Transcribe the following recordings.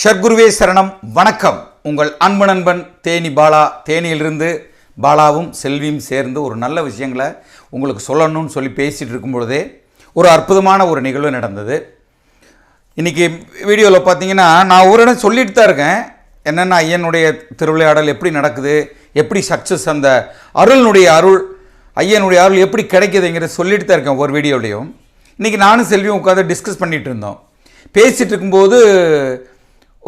ஷர்குருவே சரணம். வணக்கம். உங்கள் அன்பு நண்பன் தேனி பாலா. தேனியிலிருந்து பாலாவும் செல்வியும் சேர்ந்து ஒரு நல்ல விஷயங்களை உங்களுக்கு சொல்லணும்னு சொல்லி பேசிகிட்டு இருக்கும் பொழுதே ஒரு அற்புதமான ஒரு நிகழ்வு நடந்தது. இன்றைக்கி வீடியோவில் பார்த்தீங்கன்னா நான் ஒரு இடம் சொல்லிட்டு தான் இருக்கேன். என்னென்ன ஐயனுடைய திருவிளையாடல் எப்படி நடக்குது? எப்படி சக்ஸஸ் அந்த அருளினுடைய அருள் ஐயனுடைய அருள் எப்படி கிடைக்குதுங்கிறத சொல்லிட்டு தான் இருக்கேன் ஒரு வீடியோலையும். இன்றைக்கி நானும் செல்வியும் உட்காந்து டிஸ்கஸ் பண்ணிகிட்டு இருந்தோம். பேசிகிட்டு இருக்கும்போது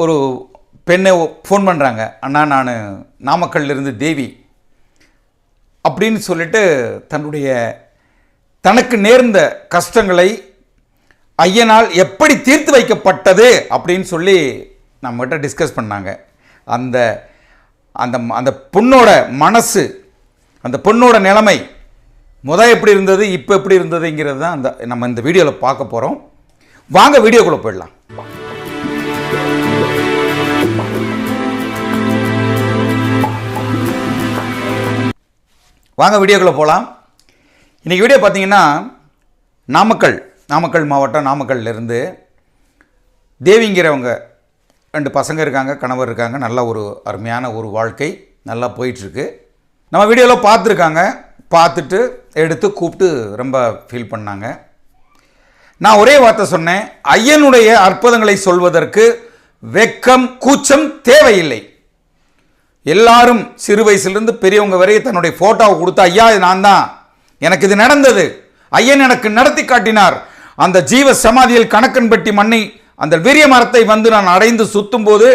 ஒரு பெண்ணை ஃபோன் பண்ணுறாங்க அண்ணா நான் நாமக்கல்லிருந்து தேவி. அப்படின்னு சொல்லிட்டு தன்னுடைய தனக்கு நேர்ந்த கஷ்டங்களை ஐயனால் எப்படி தீர்த்து வைக்கப்பட்டது அப்படின்னு சொல்லி நம்மகிட்ட டிஸ்கஸ் பண்ணாங்க. அந்த அந்த அந்த பொண்ணோட மனசு அந்த பொண்ணோட நிலைமை முதல் எப்படி இருந்தது இப்போ எப்படி இருந்ததுங்கிறது தான் அந்த நம்ம இந்த வீடியோவில் பார்க்க போகிறோம் வாங்க வீடியோக்குள்ளே போயிடலாம். வாங்க வீடியோக்குள்ளே போகலாம் இன்றைக்கி வீடியோ பார்த்தீங்கன்னா நாமக்கல் நாமக்கல் மாவட்டம் நாமக்கல்லேருந்து தேவிங்கிறவங்க ரெண்டு பசங்க இருக்காங்க கணவர் இருக்காங்க. நல்ல ஒரு அருமையான ஒரு வாழ்க்கை நல்லா போயிட்டுருக்கு. நம்ம வீடியோவில் பார்த்துருக்காங்க. பார்த்துட்டு எடுத்து கூப்பிட்டு ரொம்ப ஃபீல் பண்ணாங்க. நான் ஒரே வார்த்தை சொன்னேன் ஐயனுடைய அற்புதங்களை சொல்வதற்கு வெக்கம் கூச்சம் தேவையில்லை. எல்லாரும் சிறு வயசுலேருந்து பெரியவங்க வரை தன்னுடைய ஃபோட்டோவை கொடுத்து ஐயா இது நான் தான். எனக்கு இது நடந்தது. ஐயன் எனக்கு நடத்தி காட்டினார். அந்த ஜீவ சமாதியில் கணக்கன்பட்டி மண்ணை அந்த வீரிய மரத்தை வந்து நான் அடைந்து சுற்றும் போது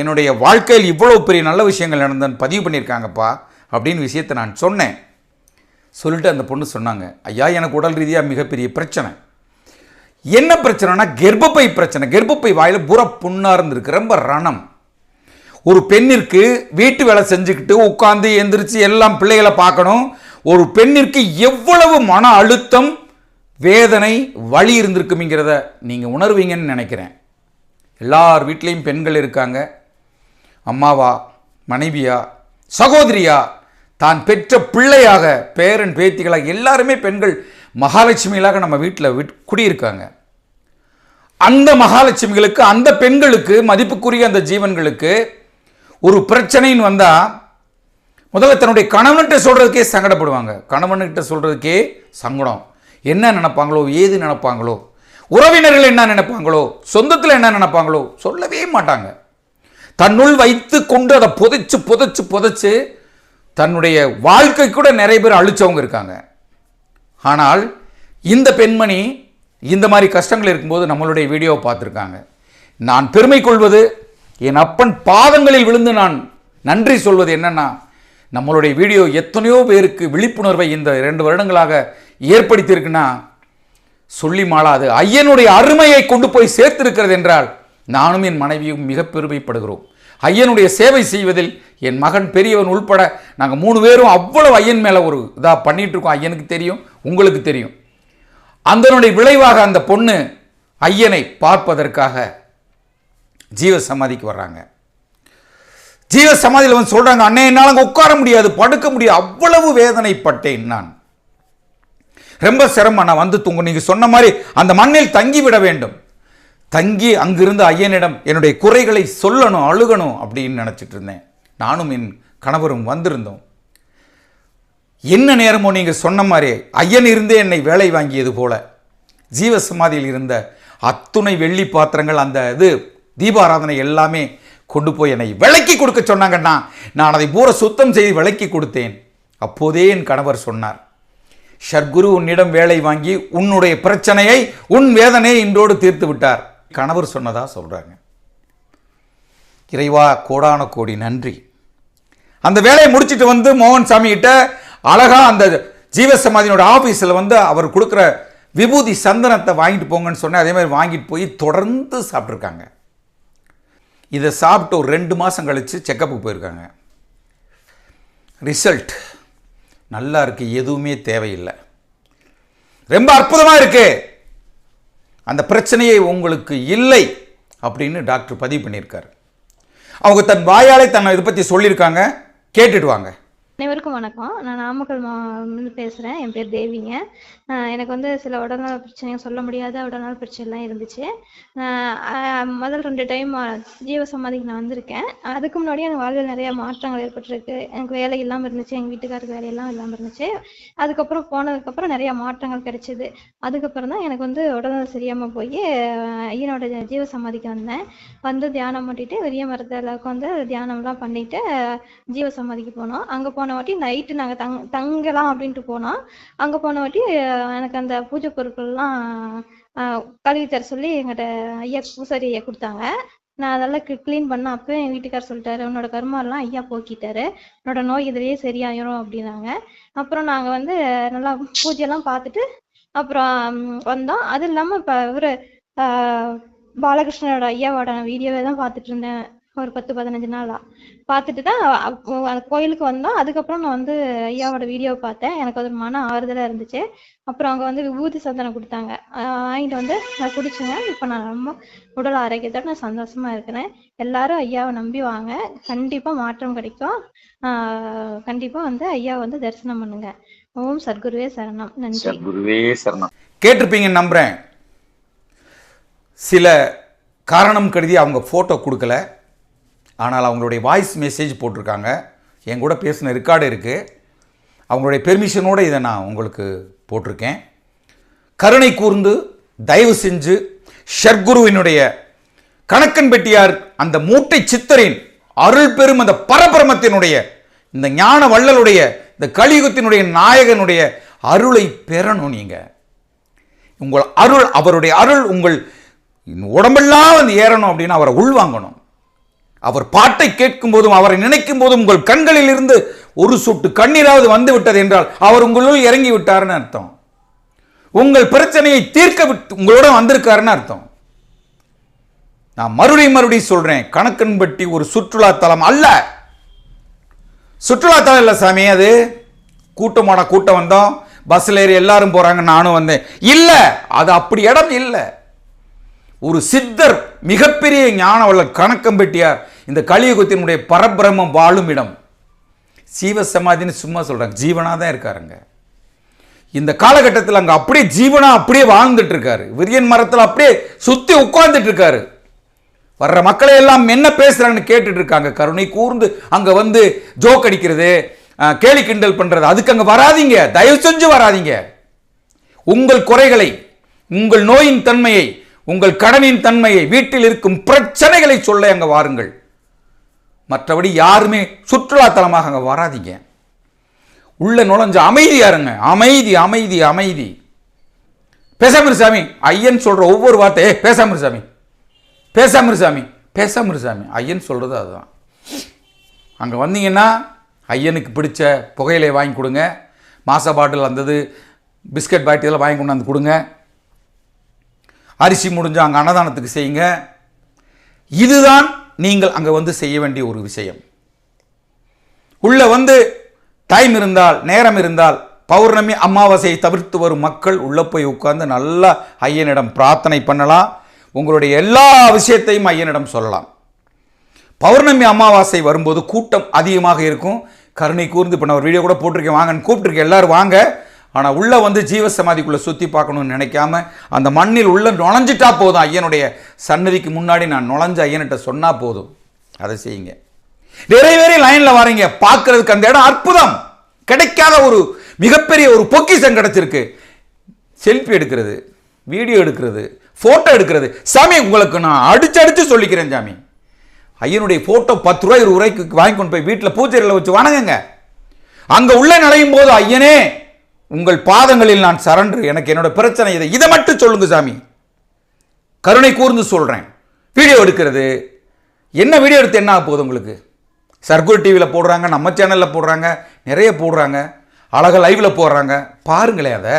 என்னுடைய வாழ்க்கையில் இவ்வளோ பெரிய நல்ல விஷயங்கள் நடந்ததுன்னு பதிவு பண்ணியிருக்காங்கப்பா அப்படின்னு விஷயத்தை நான் சொன்னேன். சொல்லிட்டு அந்த பொண்ணு சொன்னாங்க ஐயா எனக்கு உடல் ரீதியாக மிகப்பெரிய பிரச்சனை. என்ன பிரச்சனைனா கர்ப்பப்பை பிரச்சனை. கர்ப்பப்பை வாயில் புற புண்ணாக இருந்திருக்கு. ரொம்ப ரணம். ஒரு பெண்ணிற்கு வீட்டு வேலை செஞ்சுக்கிட்டு உட்காந்து எந்திரிச்சு எல்லாம் பிள்ளைகளை பார்க்கணும். ஒரு பெண்ணிற்கு எவ்வளவு மன அழுத்தம் வேதனை வழி இருந்திருக்குங்கிறத நீங்கள் உணர்வீங்கன்னு நினைக்கிறேன். எல்லார் வீட்லேயும் பெண்கள் இருக்காங்க. அம்மாவா மனைவியா சகோதரியா தான் பெற்ற பிள்ளையாக பேரன் பேத்திகளாக எல்லாருமே பெண்கள் மகாலட்சுமிகளாக நம்ம வீட்டில் குடியிருக்காங்க. அந்த மகாலட்சுமிகளுக்கு அந்த பெண்களுக்கு மதிப்புக்குரிய அந்த ஜீவன்களுக்கு ஒரு பிரச்சனைன்னு வந்தால் முதல்ல தன்னுடைய கணவன்கிட்ட சொல்கிறதுக்கே சங்கடப்படுவாங்க. கணவன்கிட்ட சொல்கிறதுக்கே சங்கடம். என்ன நினைப்பாங்களோ ஏது நினைப்பாங்களோ உறவினர்கள் என்ன நினைப்பாங்களோ சொந்தத்தில் என்ன நினைப்பாங்களோ சொல்லவே மாட்டாங்க. தன்னுள் வைத்து கொண்டு அதை புதைச்சு புதைச்சு புதைச்சு தன்னுடைய வாழ்க்கை கூட நிறைய பேர் அழிச்சவங்க இருக்காங்க. ஆனால் இந்த பெண்மணி இந்த மாதிரி கஷ்டங்கள் இருக்கும்போது நம்மளுடைய வீடியோவை பார்த்துருக்காங்க. நான் பெருமை கொள்வது என் அப்பன் பாதங்களில் விழுந்து நான் நன்றி சொல்வது என்னன்னா நம்மளுடைய வீடியோ எத்தனையோ பேருக்கு விழிப்புணர்வை இந்த இரண்டு வருடங்களாக ஏற்படுத்தியிருக்குன்னா சொல்லி மாளாது. ஐயனுடைய அருமையை கொண்டு போய் சேர்த்திருக்கிறது என்றால் நானும் என் மனைவியும் மிக பெருமைப்படுகிறோம். ஐயனுடைய சேவை செய்வதில் என் மகன் பெரியவன் உள்பட நாங்கள் மூணு பேரும் அவ்வளவு ஐயன் மேலே ஒரு இதாக பண்ணிட்டு இருக்கோம் ஐயனுக்கு தெரியும் உங்களுக்கு தெரியும். அதனுடைய விளைவாக அந்த பொண்ணு ஐயனை பார்ப்பதற்காக ஜீவ சமாதிக்கு வர்றாங்க. ஜீவ சமாதியில் வந்து சொல்கிறாங்க அண்ணே என்னால் அங்கே உட்கார முடியாது படுக்க முடியாது அவ்வளவு வேதனைப்பட்டேன் நான். ரொம்ப சிரமம் நான் வந்து தூங்க நீங்கள் சொன்ன மாதிரி அந்த மண்ணில் தங்கி விட வேண்டும். தங்கி அங்கிருந்து ஐயனிடம் என்னுடைய குறைகளை சொல்லணும் அழுகணும் அப்படின்னு நினச்சிட்டு இருந்தேன். நானும் என் கணவரும் வந்திருந்தோம். என்ன நேரமோ நீங்கள் சொன்ன மாதிரி ஐயன் இருந்தே என்னை வேலை வாங்கியது போல. ஜீவ சமாதியில் இருந்த அத்துணை வெள்ளி பாத்திரங்கள் அந்த இது தீபாராதனை எல்லாமே கொண்டு போய் என்னை விளக்கி கொடுக்க சொன்னாங்கன்னா நான் அதை பூரா சுத்தம் செய்து விளக்கி கொடுத்தேன். அப்போதே என் கணவர் சொன்னார் ஷர்குரு உன்னிடம் வேலை வாங்கி உன்னுடைய பிரச்சனையை உன் வேதனையை இன்றோடு தீர்த்து விட்டார். கணவர் சொன்னதாக சொல்கிறாங்க இறைவா கோடான கோடி நன்றி. அந்த வேலையை முடிச்சுட்டு வந்து மோகன் சாமி கிட்ட அழகா அந்த ஜீவசமாதியினோட ஆஃபீஸில் வந்து அவர் கொடுக்குற விபூதி சந்தனத்தை வாங்கிட்டு போங்கன்னு சொன்னேன். அதே மாதிரி வாங்கிட்டு போய் தொடர்ந்து சாப்பிட்ருக்காங்க இதை சாப்பிட்டு ஒரு ரெண்டு மாதம் கழித்து செக்கப்புக்கு போயிருக்காங்க. ரிசல்ட் நல்லா இருக்குது எதுவுமே தேவையில்லை. ரொம்ப அற்புதமாக இருக்குது அந்த பிரச்சனையை உங்களுக்கு இல்லை அப்படின்னு டாக்டர் பதிவு பண்ணியிருக்காரு. அவங்க தன் வாயாலே தன்னை இதை பற்றி சொல்லியிருக்காங்க கேட்டுட்டு வாங்க. அனைவருக்கும் வணக்கம். நான் நாமக்கல் மாவட்டம் பேசுகிறேன் என் பேர் தேவிங்க. எனக்கு வந்து சில உடல்நல பிரச்சனை சொல்ல முடியாத உடல்நல பிரச்சனைலாம் இருந்துச்சு. முதல் ரெண்டு டைம் ஜீவ சமாதிக்கு நான் வந்திருக்கேன். அதுக்கு முன்னாடி எனக்கு வாழ்வில் நிறைய மாற்றங்கள் ஏற்பட்டிருக்கு. எனக்கு வேலை இல்லாமல் இருந்துச்சு. எங்கள் வீட்டுக்காருக்கு வேலையெல்லாம் இல்லாமல் இருந்துச்சு. அதுக்கப்புறம் போனதுக்கப்புறம் நிறைய மாற்றங்கள் கிடைச்சிது. அதுக்கப்புறம் தான் எனக்கு வந்து உடல்நல சரியாமல் போய் ஐயனோட ஜீவ சமாதிக்கு வந்தேன். வந்து தியானம் பண்ணிட்டு வெறிய மரத்தில் உட்காந்து தியானம்லாம் பண்ணிட்டு ஜீவ சமாதிக்கு போனோம். அங்கே போன வாட்டி நைட்டு நாங்கள் தங் தங்கலாம் அப்படின்ட்டு போனோம் அங்கே போன வாட்டி எனக்கு அந்த பூஜை பொருட்கள்லாம் கழுவி தர சொல்லி எங்கிட்ட ஐயா பூசாரி ஐயா கொடுத்தாங்க. நான் அதெல்லாம் க்ளீன் பண்ண அப்போ என் வீட்டுக்கார் சொல்லிட்டாரு உன்னோட கர்மாலாம் ஐயா போக்கிட்டாரு. உன்னோட நோய் இதுலயே சரியாயிரும் அப்படின்னாங்க. அப்புறம் நாங்கள் வந்து நல்லா பூஜையெல்லாம் பார்த்துட்டு அப்புறம் வந்தோம். அது இல்லாமல் இப்போ இவர் பாலகிருஷ்ணனோட ஐயாவோட வீடியோவை தான் பார்த்துட்டு இருந்தேன். ஒரு பத்து பதினஞ்சு நாளா பார்த்துட்டு தான் அந்த கோயிலுக்கு வந்தோம். அதுக்கப்புறம் நான் வந்து ஐயாவோட வீடியோவை பார்த்தேன். எனக்கு அது ஒரு மன ஆறுதலாக இருந்துச்சு. அப்புறம் அவங்க வந்து விபூதி சந்தனம் கொடுத்தாங்க. வாங்கிட்டு வந்து நான் குடிச்சேங்க. இப்போ நான் ரொம்ப உடல் ஆரோக்கியத்தோட நான் சந்தோஷமா இருக்கிறேன். எல்லாரும் ஐயாவை நம்பி வாங்க. கண்டிப்பாக மாற்றம் கிடைக்கும். ஆஹ் கண்டிப்பா வந்து ஐயாவை வந்து தரிசனம் பண்ணுங்க. ஓம் சத்குருவே சரணம். நன்றி. சத்குருவே சரணம். கேட்டிருப்பீங்கன்னு நம்புகிறேன் சில காரணம் கருதி அவங்க ஃபோட்டோ கொடுக்கல. ஆனால் அவங்களுடைய வாய்ஸ் மெசேஜ் போட்டிருக்காங்க. என் கூட பேசின ரெக்கார்டு இருக்குது அவங்களுடைய பெர்மிஷனோடு இதை நான் உங்களுக்கு போட்டிருக்கேன். கருணை கூர்ந்து தயவு செஞ்சு ஷர்குருவினுடைய கணக்கன் பெட்டியார் அந்த மூட்டை சித்தரின் அருள் பெரும் அந்த பரபிரமத்தினுடைய இந்த ஞான வள்ளலுடைய இந்த கலியுகத்தினுடைய நாயகனுடைய அருளை பெறணும் நீங்கள் உங்கள் அருள் அவருடைய அருள் உங்கள் உடம்பெல்லாம் வந்து ஏறணும் அப்படின்னு அவரை உள்வாங்கணும். அவர் பாட்டை கேட்கும் போதும் அவரை நினைக்கும் போதும் உங்கள் கண்களில் இருந்து ஒரு சொட்டு கண்ணீராவது வந்து விட்டது என்றால் அவர் உங்களுள் இறங்கி விட்டார்னு அர்த்தம். உங்கள் பிரச்சனையை தீர்க்க விட்டு உங்களோட வந்திருக்காருன்னு அர்த்தம். நான் மறுபடியும் மறுபடியும் சொல்றேன் கணக்கன்பட்டி ஒரு சுற்றுலா தலம் அல்ல. சுற்றுலா தலம் இல்லை சாமி அது கூட்டமான கூட்டம் வந்தோம். பஸ்ஸில் ஏறி எல்லாரும் போறாங்க நானும் வந்தேன். இல்லை அது அப்படி இடம் இல்லை. ஒரு சித்தர் மிகப்பெரிய ஞானவள்ளல் கணக்கம்பெட்டியார் இந்த கலியுகத்தினுடைய பரபிரமம் வாழும் இடம். சீவ சமாதின்னு சும்மா சொல்கிறாங்க ஜீவனாக தான் இருக்காருங்க. இந்த காலகட்டத்தில் அங்கே அப்படியே ஜீவனா அப்படியே வாழ்ந்துட்டு இருக்காரு விரியன் மரத்தில் அப்படியே சுற்றி உட்கார்ந்துட்டு இருக்காரு வர்ற மக்களை எல்லாம் என்ன பேசுகிறாங்கன்னு கேட்டுட்டு இருக்காங்க கருணை கூர்ந்து அங்கே வந்து ஜோக் அடிக்கிறது கேலி கிண்டல் பண்ணுறது அதுக்கு அங்கே வராதீங்க. தயவு செஞ்சு வராதீங்க. உங்கள் குறைகளை உங்கள் நோயின் தன்மையை உங்கள் கடனின் தன்மையை வீட்டில் இருக்கும் பிரச்சனைகளை சொல்ல அங்கே வாருங்கள். மற்றபடி யாருமே சுற்றுலா தலமாக அங்க வராதீங்க. உள்ள நுழைஞ்ச அமைதியாக இருங்க அமைதி அமைதி அமைதி. பேசாமரு சாமி ஐயன் சொல்கிற ஒவ்வொரு வார்த்தை ஏ பேசாமரு சாமி. பேசாமரு சாமி பேசாமரு சாமி. ஐயன் சொல்கிறது அதுதான். அங்கே வந்தீங்கன்னா ஐயனுக்கு பிடிச்ச புகையிலை வாங்கி கொடுங்க. மாச பாட்டில் வந்தது பிஸ்கட் பாட்டிலாம் இதெல்லாம் வாங்கி கொண்டாந்து கொடுங்க. அரிசி முடிஞ்சு அங்கே அன்னதானத்துக்கு செய்யுங்க. இதுதான் நீங்கள் அங்கே வந்து செய்ய வேண்டிய ஒரு விஷயம். உள்ளே வந்து டைம் இருந்தால் நேரம் இருந்தால் பௌர்ணமி அமாவாசையை தவிர்த்து வரும் மக்கள் உள்ளே போய் உட்கார்ந்து நல்லா ஐயனிடம் பிரார்த்தனை பண்ணலாம். உங்களுடைய எல்லா விஷயத்தையும் ஐயனிடம் சொல்லலாம். பௌர்ணமி அமாவாசை வரும்போது கூட்டம் அதிகமாக இருக்கும். கருணை கூர்ந்து இப்போ நான் ஒரு வீடியோ கூட போட்டிருக்கேன். வாங்கன்னு கூப்பிட்டுருக்கேன். எல்லோரும் வாங்க. ஆனால் உள்ளே வந்து ஜீவ சமாதிக்குள்ளே சுற்றி பார்க்கணும்னு நினைக்காம அந்த மண்ணில் உள்ளே நுழைஞ்சிட்டா போதும் ஐயனுடைய சன்னதிக்கு முன்னாடி நான் நுழைஞ்ச ஐயன்கிட்ட சொன்னால் போதும். அதை செய்யுங்க. நிறைய பேர் லைனில் வரீங்க. பார்க்கறதுக்கு அந்த இடம் அற்புதம். கிடைக்காத ஒரு மிகப்பெரிய ஒரு பொக்கிசம் கிடச்சிருக்கு. செல்ஃபி எடுக்கிறது வீடியோ எடுக்கிறது ஃபோட்டோ எடுக்கிறது. சாமி உங்களுக்கு நான் அடிச்சு அடித்து சொல்லிக்கிறேன் சாமி. ஐயனுடைய ஃபோட்டோ பத்து ரூபாய் இருபது ரூபாய்க்கு வாங்கி கொண்டு போய் வீட்டில் பூச்செடியில் வச்சு வணங்குங்க. அங்கே உள்ளே நுழையும் போது ஐயனே உங்கள் பாதங்களில் நான் சரண்டு எனக்கு என்னோட பிரச்சனை இதை. இதை மட்டும் சொல்லுங்க சாமி. கருணை கூர்ந்து சொல்கிறேன் வீடியோ எடுக்கிறது. என்ன வீடியோ எடுத்து என்ன ஆக போகுது உங்களுக்கு? சர்க்குல் டிவியில் போடுறாங்க நம்ம சேனலில் போடுறாங்க நிறைய போடுறாங்க அழகாக லைவில் போடுறாங்க. பாருங்களேன் அதை.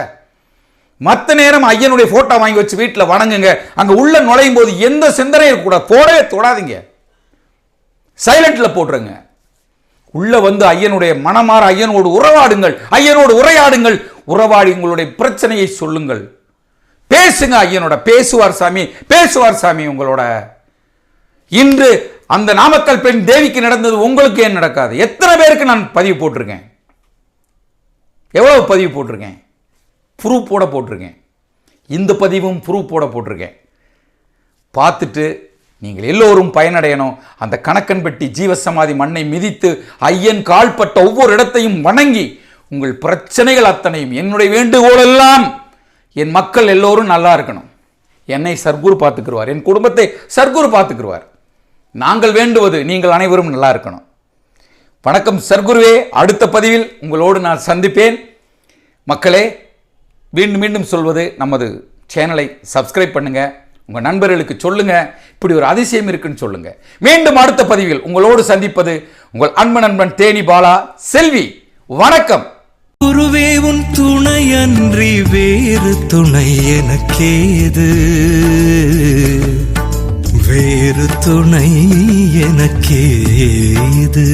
மற்ற நேரம் ஐயனுடைய ஃபோட்டோ வாங்கி வச்சு வீட்டில் வணங்குங்க. அங்கே உள்ள நுழையும் போது எந்த சிந்தனையும் கூட போடவே தொடாதீங்க. சைலண்டில் போட்டுருங்க. உள்ள வந்து ஐயனுடைய மனமாற ஐயனோடு உறவாடுங்கள் ஐயனோடு உரையாடுங்கள். உறவாடி உங்களுடைய பிரச்சனையை சொல்லுங்கள். பேசுங்க ஐயனோட பேசுவார் சாமி பேசுவார் சாமி உங்களோட. இன்று அந்த நாமக்கல் பெண் தேவிக்கு நடந்தது உங்களுக்கு ஏன் நடக்காது? எத்தனை பேருக்கு நான் பதிவு போட்டிருக்கேன்? எவ்வளவு பதிவு போட்டிருக்கேன்? ப்ரூஃப் போட போட்டிருக்கேன். இந்த பதிவும் ப்ரூஃப் போட போட்டிருக்கேன். பார்த்துட்டு நீங்கள் எல்லோரும் பயனடையணும். அந்த கணக்கன் பெட்டி ஜீவசமாதி மண்ணை மிதித்து ஐயன் கால்பட்ட ஒவ்வொரு இடத்தையும் வணங்கி உங்கள் பிரச்சனைகள் அத்தனையும் என்னுடைய வேண்டுகோளெல்லாம் என் மக்கள் எல்லோரும் நல்லா இருக்கணும். என்னை சர்க்குரு பார்த்துக்கிருவார். என் குடும்பத்தை சர்க்குரு பார்த்துக்கிருவார். நாங்கள் வேண்டுவது நீங்கள் அனைவரும் நல்லா இருக்கணும். வணக்கம் சர்க்குருவே. அடுத்த பதிவில் உங்களோடு நான் சந்திப்பேன். மக்களே மீண்டும் மீண்டும் சொல்வது நமது சேனலை சப்ஸ்கிரைப் பண்ணுங்கள் உங்க நண்பர்களுக்கு சொல்லுங்க. இப்படி ஒரு அதிசயம் இருக்குன்னு சொல்லுங்கள் மீண்டும் அடுத்த பதிவில் உங்களோடு சந்திப்பது உங்கள் அன்பு நண்பன் தேனி பாலா. செல்வி வணக்கம். குருவே உன் துணையன்றி வேறு துணை எனக்கேது? வேறு துணை எனக்கேது?